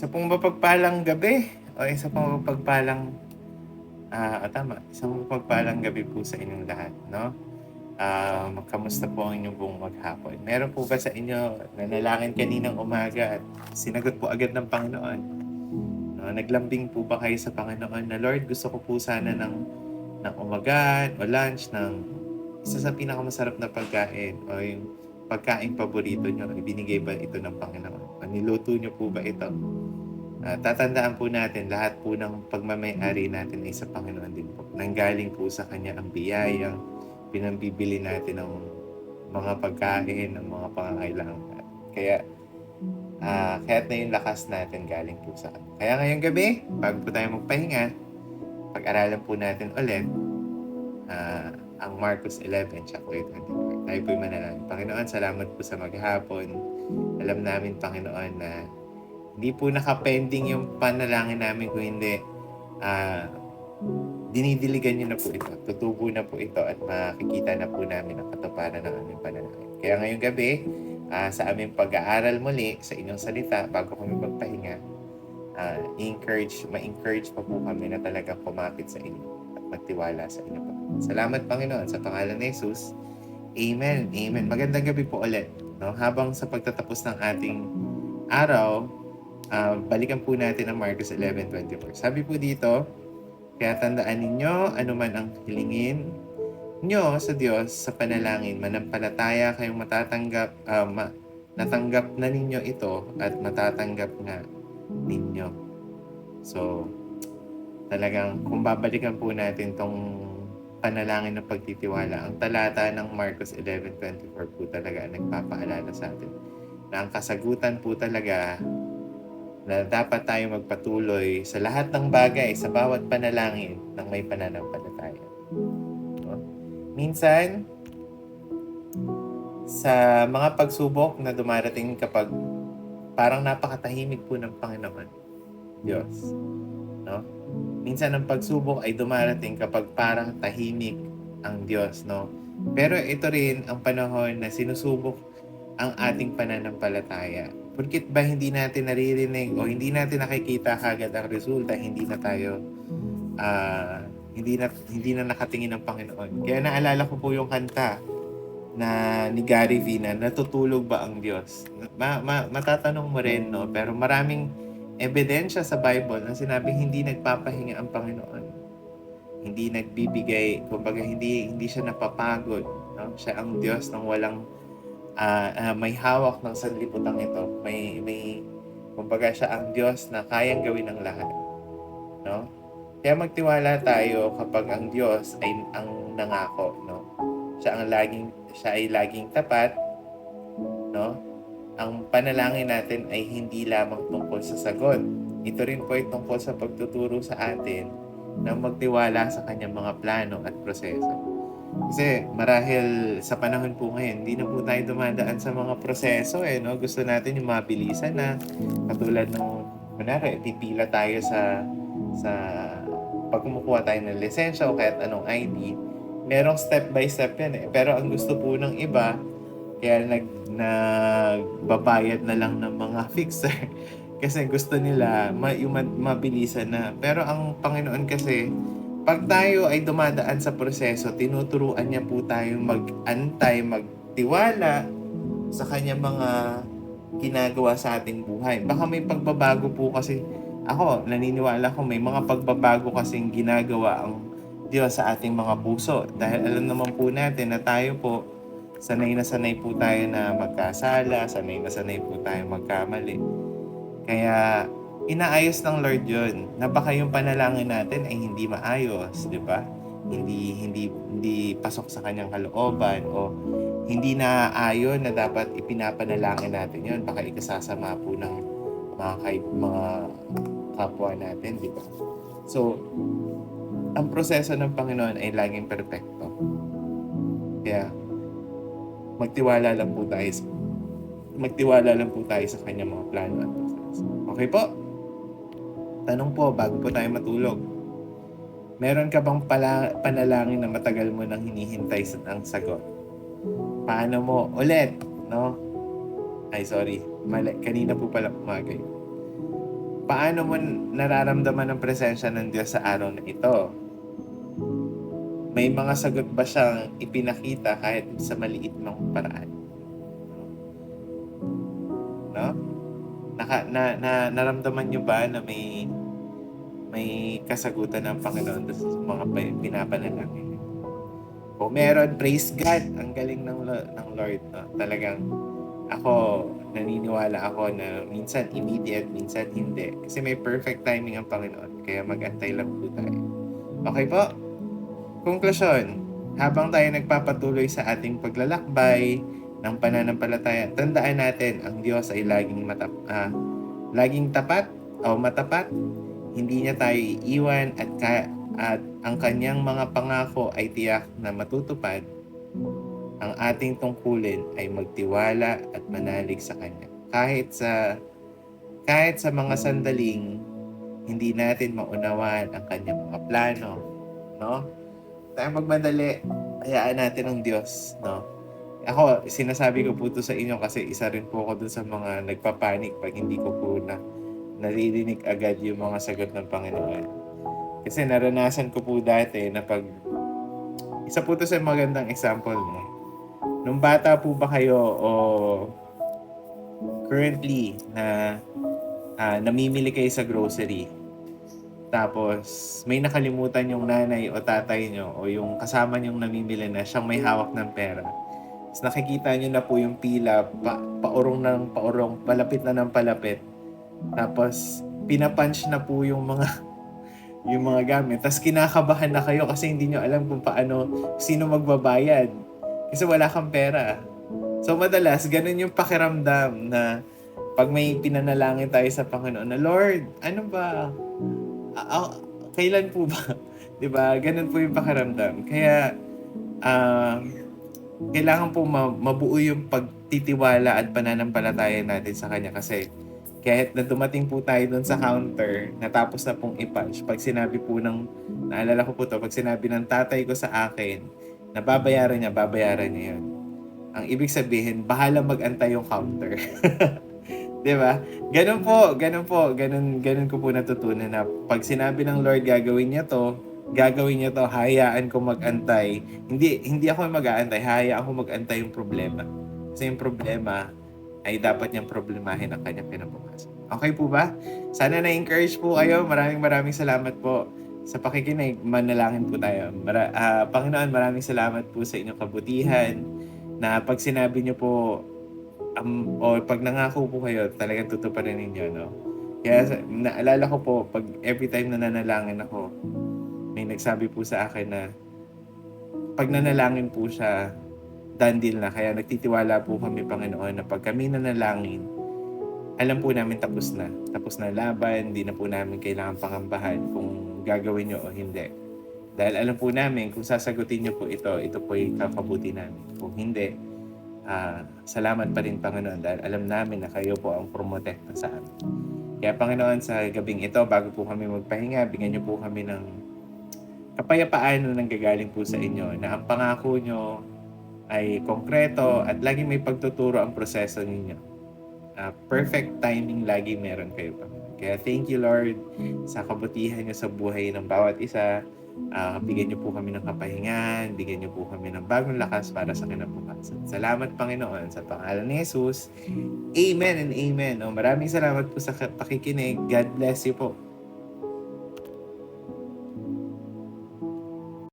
Isa pong mapagpalang gabi o isa pong mapagpalang ah tama, isang mapagpalang gabi po sa inyong lahat, no? Ah, kamusta po ang inyong buong maghapon? Meron po ba sa inyo nanalangin kaninang umaga at sinagot po agad ng Panginoon? No, naglambing po ba kayo sa Panginoon na Lord, gusto ko po sana ng ng umaga o lunch ng isa sa pinakamasarap na pagkain o yung pagkain paborito nyo, ibinigay ba ito ng Panginoon? O niluto nyo po ba ito? Ah, tatandaan po natin, lahat po ng pagmamayari natin ay sa Panginoon din po. Nanggaling po sa Kanya ang biyayang pinambibili natin ng mga pagkain, ng mga pangangailangan natin. Kaya, ah kaya't na yung lakas natin galing po sa Kanya. Kaya ngayong gabi, bago po tayo magpahinga, pag-aralan po natin ulit ah, ang Marcos 11, chapter 24. Tayo po'y manalangin. Panginoon, salamat po sa maghapon. Alam namin, Panginoon, na hindi po nakapending yung panalangin namin kung hindi ah dinidiligan niyo na po ito. Tutubo na po ito at makikita na po namin ang katuparan ng aming panalangin. Kaya ngayong gabi, ah, sa aming pag-aaral muli sa inyong salita bago kami magpahinga, ah, encourage, ma-encourage pa po kami na talaga kumapit sa inyo at magtiwala sa inyo. Salamat Panginoon sa pangalan ni Jesus. Amen. Amen. Magandang gabi po ulit. No? Habang sa pagtatapos ng ating araw, ah, balikan po natin ang Marcos 11.24. Sabi po dito, kaya tandaan ninyo, anuman ang hilingin nyo sa Diyos sa panalangin, manampalataya kayong matatanggap, ah, ma- natanggap na ninyo ito at matatanggap nga ninyo. So, talagang kung babalikan po natin tong panalangin ng pagtitiwala, ang talata ng Marcos 11.24 po talaga ang nagpapaalala sa atin na ang kasagutan po talaga na dapat tayo magpatuloy sa lahat ng bagay, sa bawat panalangin ng may pananampalataya. No? Minsan, sa mga pagsubok na dumarating kapag parang napakatahimik po ng Panginoon, Diyos. No? Minsan ang pagsubok ay dumarating kapag parang tahimik ang Diyos, no? Pero ito rin ang panahon na sinusubok ang ating pananampalataya. Porkit ba hindi natin naririnig o hindi natin nakikita kagad ang resulta, hindi na tayo ah, hindi na hindi na nakatingin ng Panginoon. Kaya naalala ko po yung kanta na ni Gary V na natutulog ba ang Diyos? Ma, ma, matatanong mo rin, no? Pero maraming ebidensya sa Bible na sinabi hindi nagpapahinga ang Panginoon. Hindi nagbibigay, kumbaga hindi hindi siya napapagod, no? Siya ang Diyos ng walang ah, ah, may hawak ng sanlibutan ito. May may kumbaga siya ang Diyos na kayang gawin ang lahat. No? Kaya magtiwala tayo kapag ang Diyos ay ang nangako, no? Siya ang laging siya ay laging tapat, no? Ang panalangin natin ay hindi lamang tungkol sa sagot. Ito rin po ay tungkol sa pagtuturo sa atin na magtiwala sa kanyang mga plano at proseso. Kasi marahil sa panahon po ngayon, hindi na po tayo dumadaan sa mga proseso eh, no? Gusto natin yung mabilisan na katulad nung kunwari, pipila tayo sa sa pag kumukuha tayo ng lisensya o kahit anong ID, merong step by step yan eh. Pero ang gusto po ng iba, kaya nag nagbabayad na lang ng mga fixer kasi gusto nila ma, yung ma- mabilisan na. Pero ang Panginoon kasi, pag tayo ay dumadaan sa proseso, tinuturuan niya po tayong mag-antay, magtiwala sa kanyang mga ginagawa sa ating buhay. Baka may pagbabago po kasi ako, naniniwala ko may mga pagbabago kasing ginagawa ang Diyos sa ating mga puso. Dahil alam naman po natin na tayo po, sanay na sanay po tayo na magkasala, sanay na sanay po tayo magkamali. Kaya inaayos ng Lord yun na baka yung panalangin natin ay hindi maayos, di ba? Hindi, hindi, hindi pasok sa kanyang kalooban o hindi na ayon na dapat ipinapanalangin natin yun. Baka ikasasama po ng mga, kay, mga kapwa natin, di ba? So, ang proseso ng Panginoon ay laging perpekto. Kaya, magtiwala lang po tayo magtiwala lang po tayo sa kanyang mga plano at proseso. Okay po? Tanong po, bago po tayo matulog. Meron ka bang pala, panalangin na matagal mo nang hinihintay sa ang sagot? Paano mo? Ulit, no? Ay, sorry. Mali. Kanina po pala umaga yun. paano mo nararamdaman ang presensya ng Diyos sa araw na ito? May mga sagot ba siyang ipinakita kahit sa maliit mong paraan? Naka, na, na, naramdaman nyo ba na may may kasagutan ng Panginoon sa mga pa- pinapanalangin? Kung meron, praise God. Ang galing ng, ng Lord. No? Talagang ako, naniniwala ako na minsan immediate, minsan hindi. Kasi may perfect timing ang Panginoon. Kaya mag-antay lang po tayo. Okay po? Konklusyon. Habang tayo nagpapatuloy sa ating paglalakbay ng pananampalataya, tandaan natin ang Diyos ay laging matap ah, laging tapat o matapat. Hindi niya tayo iiwan at, ka- at ang kanyang mga pangako ay tiyak na matutupad ang ating tungkulin ay magtiwala at manalig sa Kanya. Kahit sa kahit sa mga sandaling hindi natin maunawan ang Kanyang mga plano, no? Tayo magmadali, hayaan natin ang Diyos, no? Ako, sinasabi ko po ito sa inyo kasi isa rin po ako dun sa mga nagpapanik pag hindi ko po na naririnig agad yung mga sagot ng Panginoon. Kasi naranasan ko po dati na pag isa po ito sa magandang example mo. Nung bata po ba kayo o currently na ah, namimili kayo sa grocery tapos may nakalimutan yung nanay o tatay nyo o yung kasama nyong namimili na siyang may hawak ng pera. Tapos nakikita nyo na po yung pila, pa, paurong ng paurong, palapit na ng palapit. Tapos pinapunch na po yung mga yung mga gamit. Tapos kinakabahan na kayo kasi hindi nyo alam kung paano, sino magbabayad. Kasi wala kang pera. So madalas, ganun yung pakiramdam na pag may pinanalangin tayo sa Panginoon na, Lord, ano ba? Ah, kailan po ba? 'Di ba? Ganun po yung pakiramdam. Kaya ah, kailangan po ma- mabuo yung pagtitiwala at pananampalataya natin sa kanya kasi kahit na dumating po tayo doon sa counter, natapos na pong i-punch. Pag sinabi po ng, naalala ko po to, pag sinabi ng tatay ko sa akin, na babayaran niya, babayaran niya yun. Ang ibig sabihin, bahala mag-antay yung counter. 'Di ba? Ganun po, ganun po, ganun, ganun ko po natutunan na pag sinabi ng Lord gagawin niya to, gagawin niya to, hayaan ko mag-antay. Hindi hindi ako mag-aantay, hayaan ko mag-antay yung problema. Kasi yung problema ay dapat niyang problemahin ang kanyang kinabukasan. Okay po ba? Sana na-encourage po kayo. Maraming maraming salamat po sa pakikinig. Manalangin po tayo. Mara- ah, Panginoon, maraming salamat po sa inyong kabutihan na pag sinabi niyo po um, o pag nangako po kayo, talagang tutuparin ninyo, no? Kaya naalala ko po, pag every time na nanalangin ako, may nagsabi po sa akin na pag nanalangin po siya, done deal na. Kaya nagtitiwala po kami, Panginoon, na pag kami nanalangin, alam po namin tapos na. Tapos na laban, hindi na po namin kailangan pangambahan kung gagawin nyo o hindi. Dahil alam po namin, kung sasagutin nyo po ito, ito po yung kakabuti namin. Kung hindi, ah, salamat pa rin Panginoon dahil alam namin na kayo po ang promotekta sa amin. Kaya Panginoon, sa gabing ito, bago po kami magpahinga, bigyan niyo po kami ng kapayapaan na nanggagaling po sa inyo na ang pangako nyo ay konkreto at laging may pagtuturo ang proseso ninyo. Ah, perfect timing lagi meron kayo Panginoon. Kaya thank you Lord sa kabutihan niyo sa buhay ng bawat isa. Ah, bigyan niyo po kami ng kapahingan, bigyan niyo po kami ng bagong lakas para sa kinabukasan. Salamat Panginoon sa pangalan ni Jesus. Amen and amen. O, maraming salamat po sa pakikinig. God bless you po.